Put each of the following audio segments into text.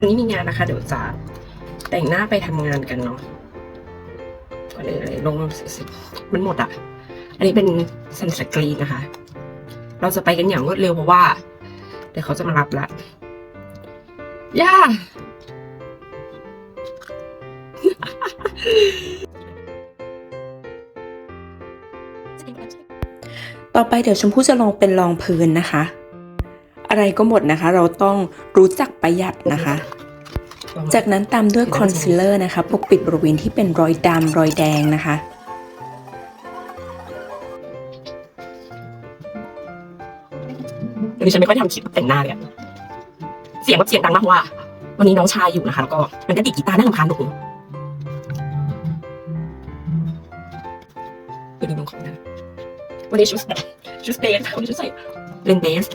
วันนี้มีงานนะคะ เดี๋ยวจะแต่งหน้าไปทำงานกันเนาะก่อนอื่นเลยลงสิมันหมดอะ อันนี้เป็นซันสกรีนนะคะ เราจะไปกันอย่างรวดเร็วเพราะว่า เดี๋ยวเขาจะมารับละย่าต่อไปเดี๋ยวชมพู่จะลองเป็นรองพื้นนะคะ อะไรก็หมดนะคะ เราต้องรู้จักประหยัดนะคะ จากนั้นตามด้วยคอนซีลเลอร์นะคะ ปกปิดบริเวณที่เป็นรอยดำรอยแดงนะคะเดี๋ยวนี้ฉันไม่ค่อยทำคลิปแต่งหน้าเลยอะเสียงแบบเสียงดังมากเพราะว่า วันนี้น้องชายอยู่นะคะ แล้วก็มันก็ติดกีตาร์น่ารำคาญหนูเดี๋ยวดูน้องเขานะวันนี้ชุดแบบชุดเบสวันนี้ชุดใส่เล่นเบส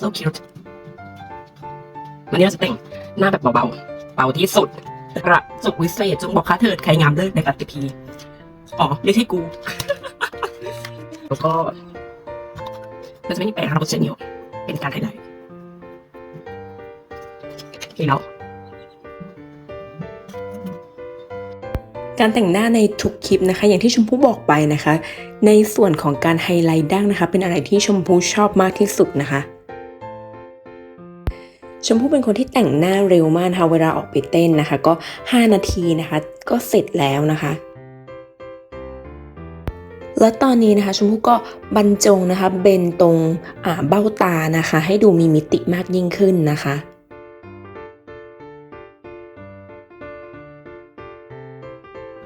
so cute วันนี้เราจะแต่งหน้าแบบเบาๆ เบาที่สุดกระสุกวิเศษจงบอกข้าเถิดใครงามเลิศในกัตติพี อ๋อ เรียกให้กู แล้วก็มันจะไม่มีแปลงนะครับเชนโยเป็นการไฮไลท์โอเคแล้วการแต่งหน้าในทุกคลิปนะคะ อย่างที่ชมพู่บอกไปนะคะ ในส่วนของการไฮไลท์ดั้งนะคะ เป็นอะไรที่ชมพู่ชอบมากที่สุดนะคะ ชมพู่เป็นคนที่แต่งหน้าเร็วมากนะคะเวลาออกไปเต้นนะคะ ก็ 5 นาทีนะคะ ก็เสร็จแล้วนะคะ และตอนนี้นะคะชมพู่ก็บรรจงนะคะเบนตรงอ่าเบ้าตานะคะ ให้ดูมีมิติมากยิ่งขึ้นนะคะ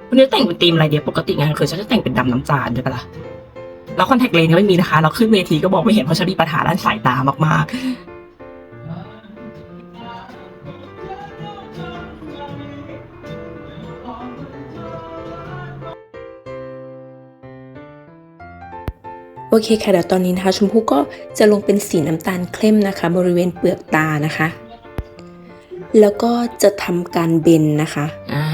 วันนี้แต่งเป็นธีมอะไรเดียวปกติงานคือฉันจะแต่งเป็นดำน้ำตาลใช่ปะล่ะแล้วคอนแทคเลนส์ก็ไม่มีนะคะ เราขึ้นเวทีก็บอกไม่เห็นเพราะฉันมีปัญหาด้านสายตามากๆ โอเคค่ะเดี๋ยวตอนนี้นะคะ ชมพู่ก็จะลงเป็นสีน้ำตาลเข้มนะคะ บริเวณเปลือกตานะคะ แล้วก็จะทำการเบนนะคะอ่า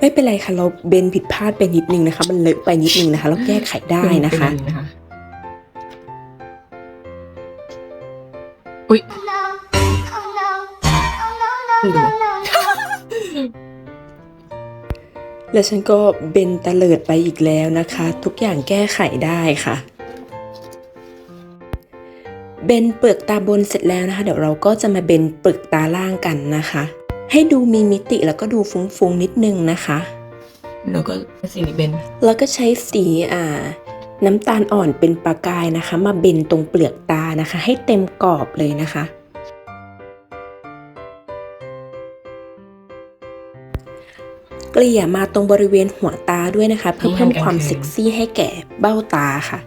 ไม่เป็นไรค่ะเราเบนผิดพลาดไปนิดนึงนะคะ มันเลอะไปนิดนึงนะคะ เราแก้ไขได้นะคะเป็อย่างอุ้ยดู แล้วฉันก็เบนตะเลิดไปอีกแล้วนะคะ ทุกอย่างแก้ไขได้ค่ะ เบนเปลือกตาบนเสร็จแล้วนะคะ เดี๋ยวเราก็จะมาเบนเปลือกตาล่างกันนะคะ ให้ดูมีมิติแล้วก็ดูฟุ้งๆนิดนึงนะคะแล้วก็สิ่งนี้เป็นแล้วก็ใช้สีอ่า น้ำตาลอ่อนเป็นประกายนะคะ มาเบนตรงเปลือกตานะคะ ให้เต็มกรอบเลยนะคะ เกลี่ยมาตรงบริเวณหัวตาด้วยนะคะ เพื่อเพิ่มความเซ็กซี่ให้แก่เบ้าตาค่ะ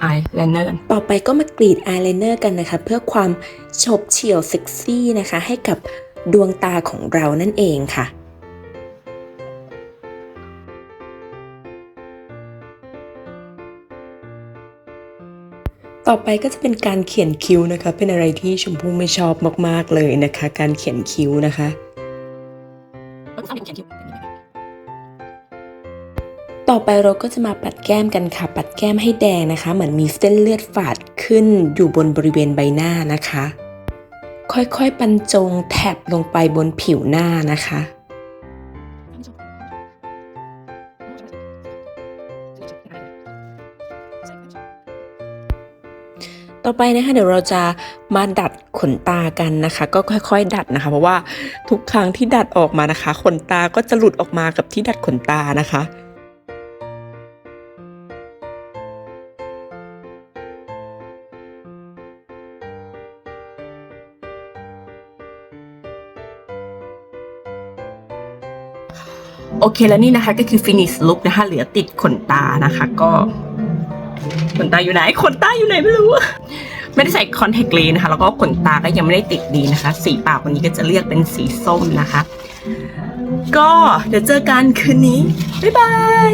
ไอแลนเนอร์ต่อไปก็มากรีดอายไลเนอร์กันนะคะ เพื่อความโฉบเฉี่ยวเซ็กซี่นะคะ ให้กับดวงตาของเรานั่นเองค่ะต่อไปก็จะเป็นการเขียนคิ้วนะคะ เป็นอะไรที่ชมพู่ไม่ชอบมาก ๆ เลยนะคะ การเขียนคิ้วนะคะ ต้องทำอย่างเขียนคิ้วต่อไปเราก็จะมาปัดแก้มกันค่ะ ปัดแก้มให้แดงนะคะ เหมือนมีเส้นเลือดฝาดขึ้นอยู่บนบริเวณใบหน้านะคะ ค่อยๆบรรจงแถบลงไปบนผิวหน้านะคะ ต่อไปนะคะเดี๋ยวเราจะมาดัดขนตากันนะคะ ก็ค่อย ๆ ดัดนะคะ เพราะว่าทุกครั้งที่ดัดออกมานะคะ ขนตาก็จะหลุดออกมากับที่ดัดขนตานะคะโอเคแล้วนี่นะคะก็คือ finish look นะคะ เหลือติดขนตานะคะก็ ขนตาอยู่ไหนขนตาอยู่ไหนไม่รู้ ไม่ได้ใส่คอนแทคเลนส์นะคะ แล้วก็ขนตาก็ยังไม่ได้ติดดีนะคะ สีปากวันนี้ก็จะเลือกเป็นสีส้มนะคะ ก็เดี๋ยวเจอกันคืนนี้ บ๊ายบาย